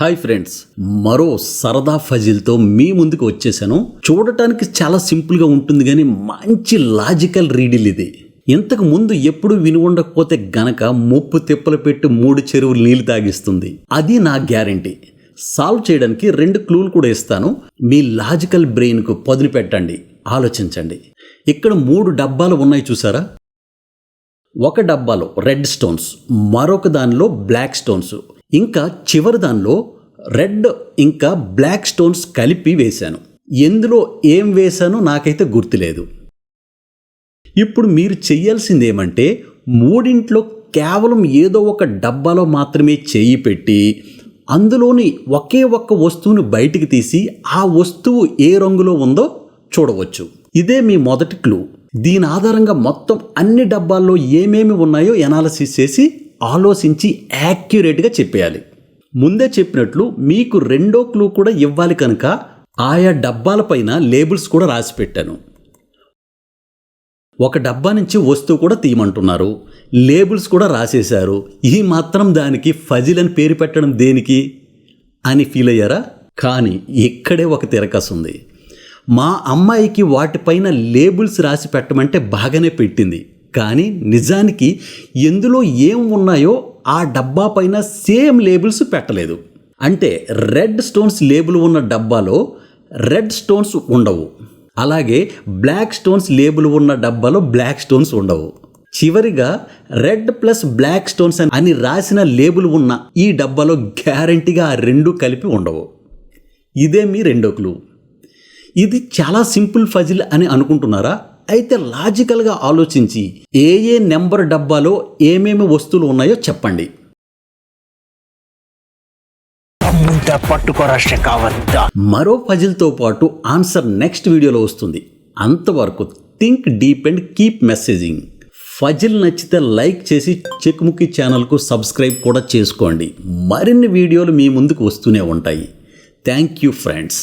Hi friends మరో సరదా ఫజిల్తో మీ ముందుకు వచ్చేసాను. చూడటానికి చాలా సింపుల్గా ఉంటుంది కానీ మంచి లాజికల్ రీడిల్ ఇది. ఇంతకు ముందు ఎప్పుడు విని ఉండకపోతే గనక ముప్పు తిప్పలు పెట్టి మూడు చెరువులు నీళ్ళు తాగిస్తుంది. అది నా గ్యారంటీ. సాల్వ్ చేయడానికి రెండు క్లూలు కూడా ఇస్తాను. మీ లాజికల్ బ్రెయిన్కు పదును పెట్టండి. ఆలోచించండి. ఇక్కడ మూడు డబ్బాలు ఉన్నాయి చూసారా? ఒక డబ్బాలో రెడ్ స్టోన్స్ మరొక దానిలో బ్లాక్ స్టోన్స్ ఇంకా చివరి దానిలో రెడ్ ఇంకా బ్లాక్ స్టోన్స్ కలిపి వేశాను. ఎందులో ఏం వేశానో నాకైతే గుర్తులేదు. ఇప్పుడు మీరు చేయాల్సింది ఏమంటే మూడింట్లో కేవలం ఏదో ఒక డబ్బాలో మాత్రమే చేయి పెట్టి అందులోని ఒకే ఒక్క వస్తువును బయటికి తీసి ఆ వస్తువు ఏ రంగులో ఉందో చూడవచ్చు. ఇదే మీ మొదటి క్లూ. దీని ఆధారంగా మొత్తం అన్ని డబ్బాల్లో ఏమేమి ఉన్నాయో ఎనాలసిస్ చేసి ఆలోచించి యాక్యురేట్గా చెప్పేయాలి. ముందే చెప్పినట్లు మీకు రెండో క్లూ కూడా ఇవ్వాలి కనుక ఆయా డబ్బాలపైన లేబుల్స్ కూడా రాసి పెట్టాను. ఒక డబ్బా నుంచి వస్తువు కూడా తీయమంటున్నారు. లేబుల్స్ కూడా రాసేశారు. ఈ మాత్రం దానికి ఫజిల్ అని పేరు పెట్టడం దేనికి? అని ఫీల్ అయ్యారా? కానీ ఇక్కడే ఒక తిరకసు ఉంది మా అమ్మాయికి వాటిపైన లేబుల్స్ రాసి పెట్టమంటే బాగానే పెట్టింది. కానీ నిజానికి ఎందులో ఏం ఉన్నాయో ఆ డబ్బా పైన సేమ్ లేబుల్స్ పెట్టలేదు. అంటే రెడ్ స్టోన్స్ లేబుల్ ఉన్న డబ్బాలో రెడ్ స్టోన్స్ ఉండవు. అలాగే బ్లాక్ స్టోన్స్ లేబుల్ ఉన్న డబ్బాలో బ్లాక్ స్టోన్స్ ఉండవు. చివరిగా రెడ్ ప్లస్ బ్లాక్ స్టోన్స్ అని రాసిన లేబుల్ ఉన్న ఈ డబ్బాలో గ్యారంటీగా ఆ రెండు కలిపి ఉండవు. ఇదే మీ రెండో క్లూ. ఇది చాలా సింపుల్ ఫజిల్ అని అనుకుంటున్నారా? అయితే లాజికల్గా ఆలోచించి ఏ ఏ నెంబర్ డబ్బాలో ఏమేమి వస్తువులు ఉన్నాయో చెప్పండి. మరో పజిల్తో పాటు ఆన్సర్ నెక్స్ట్ వీడియోలో వస్తుంది. అంతవరకు think deep and keep messaging. Puzzle నచ్చితే లైక్ చేసి చెక్ముక్కి ఛానల్కు సబ్స్క్రైబ్ కూడా చేసుకోండి. మరిన్ని వీడియోలు మీ ముందుకు వస్తూనే ఉంటాయి. Thank you friends.